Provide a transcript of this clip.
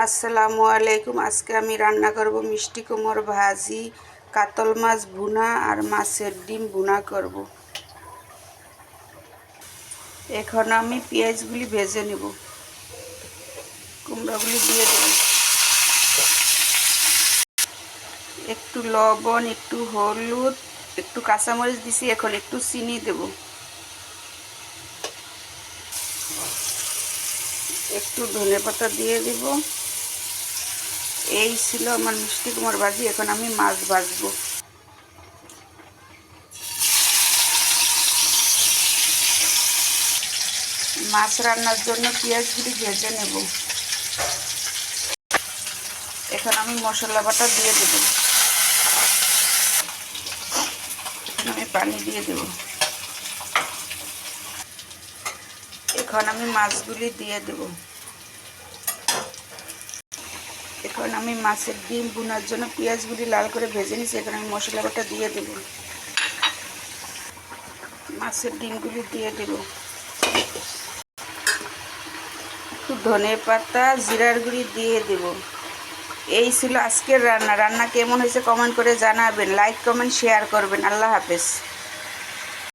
আসসালামু আলাইকুম। আজকে আমি রান্না করব মিষ্টি কুমড় ভাজি, কাতল মাছ ভুনা আর মাছের ডিম ভুনা করব। এখন আমি পেঁয়াজগুলি ভেজে নেব। কুমড়োগুলি দিয়ে দেব। একটু লবণ, একটু হলুদ, একটু কাঁচামরিচ দিছি, এখন একটু চিনি দেব। একটু ধনে পাতা দিয়ে দিব। এই ছিল আমার মিষ্টি কুমার ভাজি, এখন আমি মাছ ভাজবো। মাছ রান্নার জন্য পেঁয়াজগুলি ভেজে নেব। এখন আমি মশলা বাটা দিয়ে দেব। এখন আমি পানি দিয়ে দেব। এখন আমি মাছগুলি দিয়ে দেব। এখন আমি মাছের ডিম বোনার জন্য পেঁয়াজগুলি লাল করে ভেজে নিচ্ছি এখন আমি মশলা বাটা দিয়ে দেব। মাছের ডিমগুলি দিয়ে দেব। একটু ধনে পাতা, জিরার গুঁড়ি দিয়ে দেব। এই ছিল আজকের রান্না। রান্না কেমন হয়েছে কমেন্ট করে জানাবেন। লাইক, কমেন্ট, শেয়ার করবেন। আল্লাহ হাফেজ।